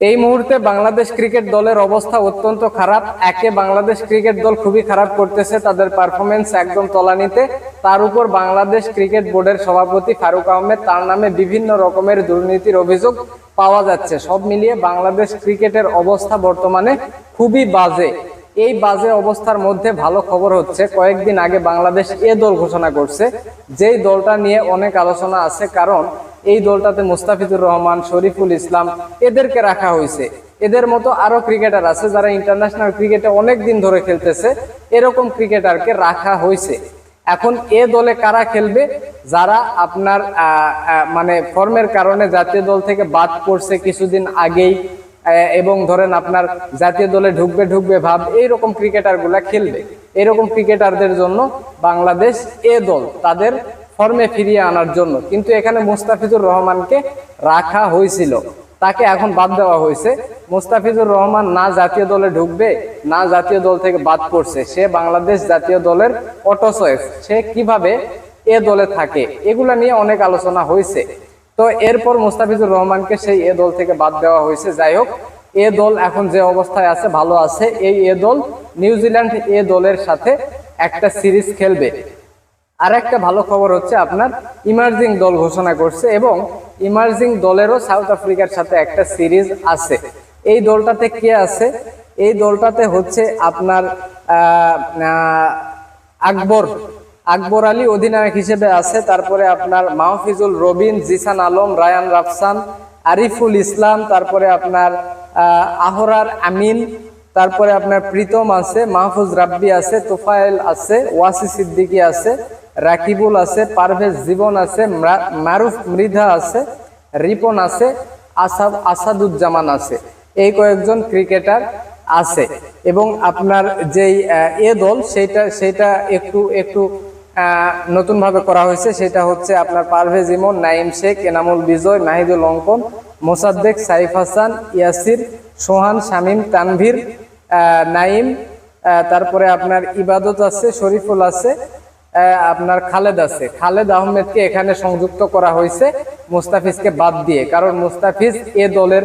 এই মুহূর্তে বাংলাদেশ ক্রিকেট দলের অবস্থা অত্যন্ত খারাপ। একে বাংলাদেশ ক্রিকেট দল খুবই খারাপ করতেছে, তাদের পারফরমেন্স একদম তলানিতে। তার উপর বাংলাদেশ ক্রিকেট বোর্ডের সভাপতি ফারুক আহমেদ তার নামে বিভিন্ন রকমের দুর্নীতির অভিযোগ পাওয়া যাচ্ছে। সব মিলিয়ে বাংলাদেশ ক্রিকেটের অবস্থা বর্তমানে খুবই বাজে। এই বাজে অবস্থার মধ্যে ভালো খবর হচ্ছে, কয়েকদিন আগে বাংলাদেশ এ দল ঘোষণা করছে, যেই দলটা নিয়ে অনেক আলোচনা আছে। কারণ এই দলটাতে মুস্তাফিজুর রহমান, শরীফুল ইসলাম এদেরকে রাখা হয়েছে। এদের মতো আরও ক্রিকেটার আছে যারা ইন্টারন্যাশনাল ক্রিকেটে অনেক দিন ধরে খেলতেছে, এরকম ক্রিকেটারকে রাখা হয়েছে। এখন এ দলে কারা খেলবে? যারা আপনার মানে ফর্মের কারণে জাতীয় দল থেকে বাদ পড়ছে কিছুদিন আগেই এবং ধরেন আপনার জাতীয় দলে ঢুকবে ঢুকবে ভাব, এইরকম ক্রিকেটারগুলা খেলবে। এরকম ক্রিকেটারদের জন্য বাংলাদেশ এ দল, তাদের ফর্মে ফিরিয়ে আনার জন্য। কিন্তু এখানে মুস্তাফিজুর রহমানকে রাখা হয়েছিল। তাকে এখন বাদ দেওয়া হয়েছে। মুস্তাফিজুর রহমান না জাতীয় দলে ঢুকবে, না জাতীয় দল থেকে বাদ পড়ছে। সে বাংলাদেশ জাতীয় দলের অটোসয়েস সে কীভাবে এ দলে থাকে, এগুলা নিয়ে অনেক আলোচনা হয়েছে। তো এরপর মুস্তাফিজুর রহমানকে সেই এ দল থেকে বাদ দেওয়া হয়েছে। যাই হোক, এ দল এখন যে অবস্থায় আছে, ভালো আছে। এই এ দল নিউজিল্যান্ড এ দলের সাথে একটা সিরিজ খেলবে। আর একটা ভালো খবর হচ্ছে আপনার ইমার্জিং দল ঘোষণা করছে এবং ইমার্জিং দলেরও সাউথ আফ্রিকার সাথে একটা সিরিজ আছে। এই দলটাতে কে আছে? এই দলটাতে হচ্ছে আপনার আকবর। আকবর আলী অধিনায়ক হিসেবে আছে তারপরে আপনার মাহফিজুল রবিন জিসান আলম রায়ান রাফসান আরিফুল ইসলাম তারপরে আপনার আহ, আহরার আমিন তারপরে আপনার প্রীতম আছে মাহফুজ রাব্বি আছে তোফায়েল আছে ওয়াসি সিদ্দিকী আছে রাকিবুল আছে, পারভেজ জীবন আছে মারুফ মৃধা আছে, রিপন আছে, আসাদ, আসাদুজ্জামান আছে। এই কয়েকজন ক্রিকেটার আছে। এবং আপনার যেই এ দল সেটা সেটা একটু একটু নতুনভাবে করা হয়েছে। সেটা হচ্ছে আপনার পারভেজ ইমন নাইম শেখ, এনামুল বিজয়, মাহিদুল অঙ্কন, মোসাদ্দেক, সাইফ হাসান, ইয়াসির, সোহান, শামীম, তানভীর নাইম তারপরে আপনার ইবাদত আছে, শরীফুল আছে। আপনার খালেদ আছে। খালেদ আহমেদকে এখানে সংযুক্ত করা হয়েছে মুস্তাফিজকে বাদ দিয়ে। কারণ মুস্তাফিজ এ দলের,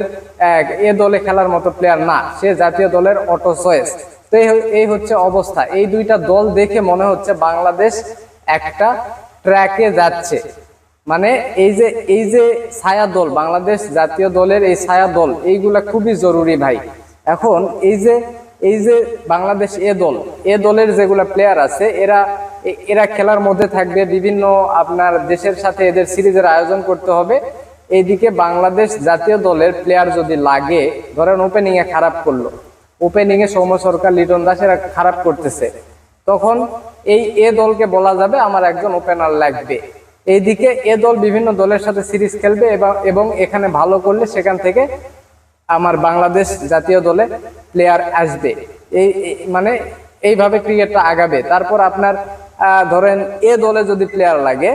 এ দলে খেলার মতো প্লেয়ার না। সে জাতীয় দলের অটো চয়েস তো এই হচ্ছে অবস্থা। এই দুইটা দল দেখে মনে হচ্ছে বাংলাদেশ একটা ট্র্যাকে যাচ্ছে। মানে এই যে এই যে ছায়া দল, বাংলাদেশ জাতীয় দলের এই ছায়া দল, এইগুলা খুবই জরুরি ভাই। এখন এই যে এই যে বাংলাদেশ এ দল, এ দলের যেগুলা প্লেয়ার আছে, এরা এরা খেলার মধ্যে থাকবে, বিভিন্ন আপনার দেশের সাথে এদের সিরিজের আয়োজন করতে হবে। এইদিকে বাংলাদেশ জাতীয় দলের প্লেয়ার যদি লাগে, ধরেন ওপেনিং এ খারাপ করল ওপেনিং এ সৌম্য সরকার, লিটন দাস, এরা খারাপ করতেছে, তখন এই এ দলকে বলা যাবে, আমার একজন ওপেনার লাগবে। এইদিকে এ দল বিভিন্ন দলের সাথে সিরিজ খেলবে এবং এখানে ভালো করলে সেখান থেকে আমার বাংলাদেশ জাতীয় দলে প্লেয়ার আসবে। এই মানে এইভাবে ক্রিকেটটা আগাবে। তারপর আপনার ধরেন এ দলে যদি প্লেয়ার লাগে,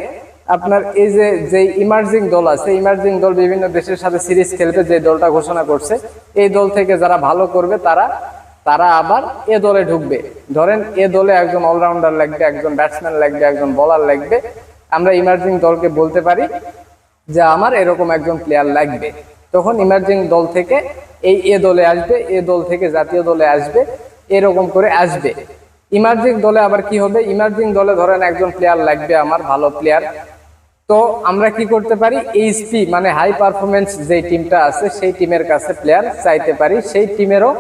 আপনার এই যে যে ইমার্জিং দল আছে ইমার্জিং দল বিভিন্ন দেশের সাথে সিরিজ খেলবে, যে দলটা ঘোষণা করছে, এই দল থেকে যারা ভালো করবে, তারা তারা আবার এ দলে ঢুকবে। ধরেন এ দলে একজন অলরাউন্ডার লাগবে, একজন ব্যাটসম্যান লাগবে, একজন বোলার লাগবে। আমরা ইমার্জিং দলকে বলতে পারি যে, আমার এরকম একজন প্লেয়ার লাগবে। তখন ইমার্জিং দল থেকে এই এ দলে আসবে, এ দল থেকে জাতীয় দলে আসবে, এরকম করে আসবে। ইমার্জিং দলে আবার কি হবে? ইমার্জিং দলে ধরেন একজন প্লেয়ার লাগবে আমার, ভালো প্লেয়ার তো আমরা কি করতে পারি? এইচপি মানে হাই পারফরমেন্স যে টিমটা আছে, সেই টিমের কাছে প্লেয়ার চাইতে পারি। সেই টিমেরও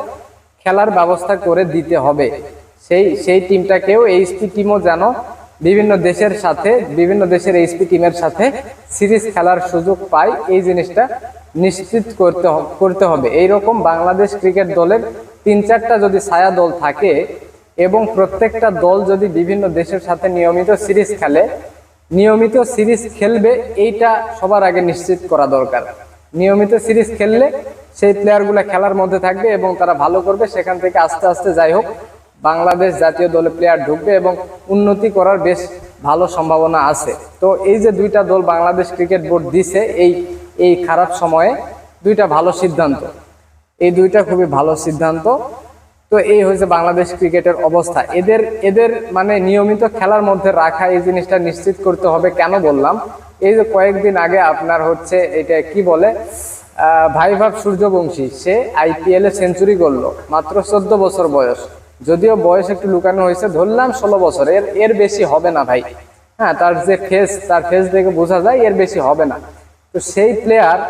খেলার ব্যবস্থা করে দিতে হবে। সেই সেই টিমটাকেও এইচপি টিমও যেন বিভিন্ন দেশের সাথে, বিভিন্ন দেশের এইচপি টিমের সাথে সিরিজ খেলার সুযোগ পায় এই জিনিসটা নিশ্চিত করতে করতে হবে। এইরকম বাংলাদেশ ক্রিকেট দলের তিন চারটা যদি ছায়া দল থাকে এবং প্রত্যেকটা দল যদি বিভিন্ন দেশের সাথে নিয়মিত সিরিজ খেলে, নিয়মিত সিরিজ খেলবে, এইটা সবার আগে নিশ্চিত করা দরকার। নিয়মিত সিরিজ খেললে সেই প্লেয়ারগুলো খেলার মধ্যে থাকবে এবং তারা ভালো করবে, সেখান থেকে আস্তে আস্তে যাই হোক বাংলাদেশ জাতীয় দলে প্লেয়ার ঢুকবে এবং উন্নতি করার বেশ ভালো সম্ভাবনা আছে। তো এই যে দুইটা দল বাংলাদেশ ক্রিকেট বোর্ড দিছে এই এই খারাপ সময়ে দুইটা ভালো সিদ্ধান্ত। এই দুইটা খুবই ভালো সিদ্ধান্ত। তো এই হয়েছে বাংলাদেশ ক্রিকেটের অবস্থা। এদের এদের মানে নিয়মিত খেলার মধ্যে রাখা এই জিনিসটা নিশ্চিত করতে হবে কেন বললাম? এই যে কয়েকদিন আগে আপনার হচ্ছে এটা কি বলে? আহ, ভাই ভাব সূর্যবংশী সে আইপিএল সেঞ্চুরি করল মাত্র চোদ্দ বছর বয়স। যদিও বয়স একটু লুকানো হয়েছে, ধরলাম ষোলো বছর, এর এর বেশি হবে না ভাই। হ্যাঁ তার যে ফেস তার ফেস দেখে বোঝা যায়, এর বেশি হবে না। তো সেই প্লেয়ার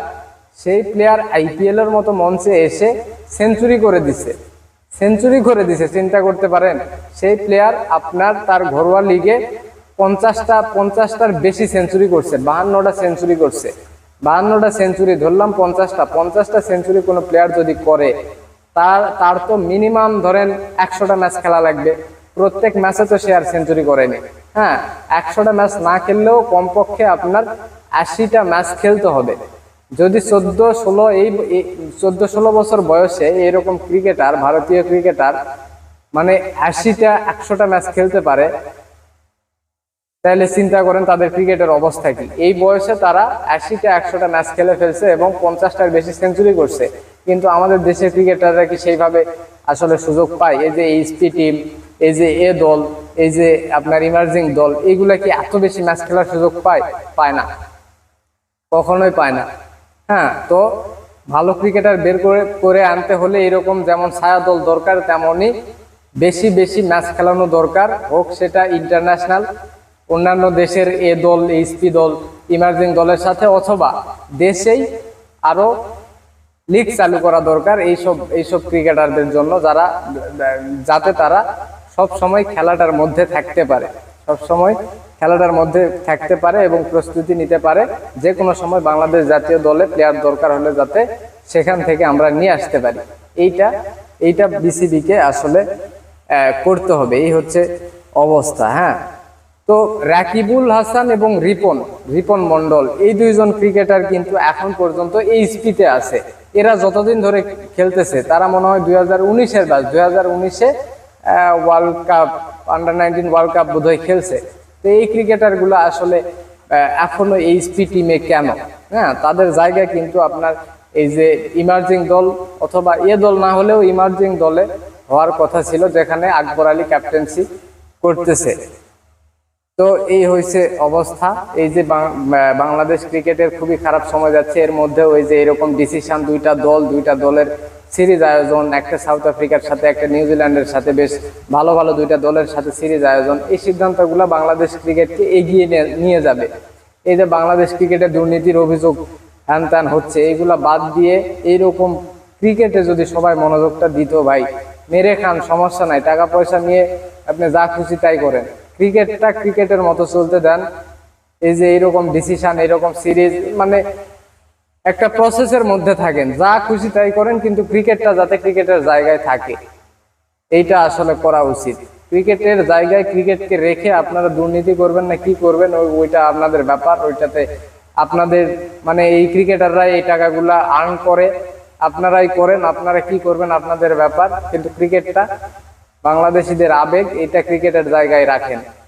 সেই প্লেয়ার আইপিএল এর মতো মঞ্চে এসে সেঞ্চুরি করে দিছে। সেঞ্চুরি করে দিছে, চিন্তা করতে পারেন। সেই প্লেয়ার আপনার তার ঘরোয়া লিগে পঞ্চাশটা, পঞ্চাশটার বেশি সেঞ্চুরি করছে, বাহান্নটা সেঞ্চুরি করছে। বাহান্নটা সেঞ্চুরি ধরলাম পঞ্চাশটা পঞ্চাশটা সেঞ্চুরি কোনো প্লেয়ার যদি করে তার তার তো মিনিমাম ধরেন একশোটা ম্যাচ খেলা লাগবে। প্রত্যেক ম্যাচে তো সে আর সেঞ্চুরি করেনি। হ্যাঁ একশোটা ম্যাচ না খেললেও কমপক্ষে আপনার আশিটা ম্যাচ খেলতে হবে। যদি চোদ্দ ষোলো এই চোদ্দ ষোলো বছর বয়সে এরকম ক্রিকেটার ভারতীয় ক্রিকেটার মানে আশিটা, একশোটা ম্যাচ খেলতে পারে, তাহলে চিন্তা করেন তাদের ক্রিকেটের অবস্থা কি। এই বয়সে তারা আশিটা, একশোটা ম্যাচ খেলে ফেলছে এবং পঞ্চাশটার বেশি সেঞ্চুরি করছে। কিন্তু আমাদের দেশের ক্রিকেটাররা কি সেইভাবে আসলে সুযোগ পায়? এই যে এইচপি টিম, এই যে এ দল, এই যে আপনার ইমার্জিং দল এইগুলা কি এত বেশি ম্যাচ খেলার সুযোগ পায়? পায় না। কখনোই পায় না। হ্যাঁ তো ভালো ক্রিকেটার বের করে করে আনতে হলে এরকম যেমন ছায়া দল দরকার, তেমনই বেশি বেশি ম্যাচ খেলানো দরকার। হোক সেটা ইন্টারন্যাশনাল অন্যান্য দেশের এ দল এইচপি দল ইমার্জিং দলের সাথে অথবা দেশেই আরও লিগ চালু করা দরকার এইসব এইসব ক্রিকেটারদের জন্য যারা, যাতে তারা সব সময় খেলাটার মধ্যে থাকতে পারে। সব সময় খেলাটার মধ্যে থাকতে পারে এবং প্রস্তুতি নিতে পারে। যে কোনো সময় বাংলাদেশ জাতীয় দলে প্লেয়ার দরকার হলে যাতে সেখান থেকে আমরা নিয়ে আসতে পারি। এইটা এইটা বিসিবি কে আসলে করতে হবে। এই হচ্ছে অবস্থা হ্যাঁ? তো রাকিবুল হাসান এবং রিপন রিপন মন্ডল এই দুইজন ক্রিকেটার কিন্তু এখন পর্যন্ত এই স্পিতে আছে। এরা যতদিন ধরে খেলতেছে, তারা মনে হয় দুই হাজার ব্যাচ দুই হাজার উনিশে world cup under nineteen world cup বোধহয় খেলছে। তো এই ক্রিকেটারগুলো আসলে এখনও এই স্পি টিমে কেন? হ্যাঁ তাদের জায়গায় কিন্তু আপনার এই যে ইমার্জিং দল অথবা এ দল না হলেও ইমার্জিং দলে হওয়ার কথা ছিল, যেখানে আকবর আলী ক্যাপ্টেন্সি করতেছে। তো এই হয়েছে অবস্থা। এই যে বাংলাদেশ ক্রিকেটের খুবই খারাপ সময় যাচ্ছে। এর মধ্যে ওই যে এরকম ডিসিশন দুইটা দল, দুইটা দলের সিরিজ আয়োজন, একটা সাউথ আফ্রিকার সাথে, একটা নিউজিল্যান্ডের সাথে, বেশ ভালো ভালো দুইটা দলের সাথে সিরিজ আয়োজন। এই সিদ্ধান্তগুলো বাংলাদেশ ক্রিকেটকে এগিয়ে নিয়ে- যাবে। এই যে বাংলাদেশ ক্রিকেটে দুর্নীতির অভিযোগ হ্যান হচ্ছে, এইগুলা বাদ দিয়ে এইরকম ক্রিকেটে যদি সবাই মনোযোগটা দিত ভাই, মেরে খান, সমস্যা নাই, টাকা পয়সা নিয়ে আপনি যা খুশি তাই করেন। ক্রিকেটটা ক্রিকেটের মতো চলতে দেন। এই যে এইরকম ডিসিশন এরকম সিরিজ মানে একটা প্রসেসের মধ্যে থাকেন। যা খুশি তাই করেন, কিন্তু ক্রিকেটটা যাতে ক্রিকেটের জায়গায় থাকে, এইটা আসলে করা উচিত। ক্রিকেটের জায়গায় ক্রিকেটকে রেখে আপনারা দুর্নীতি করবেন না, কি করবেন, ওই ওইটা আপনাদের ব্যাপার, ওইটাতে আপনাদের মানে এই ক্রিকেটাররা এই টাকাগুলা আর্ন করে, আপনারাই করেন, আপনারা কি করবেন, আপনাদের ব্যাপার, কিন্তু ক্রিকেটটা বাংলাদেশিদের আবেগ এটা ক্রিকেটের জায়গায় রাখেন।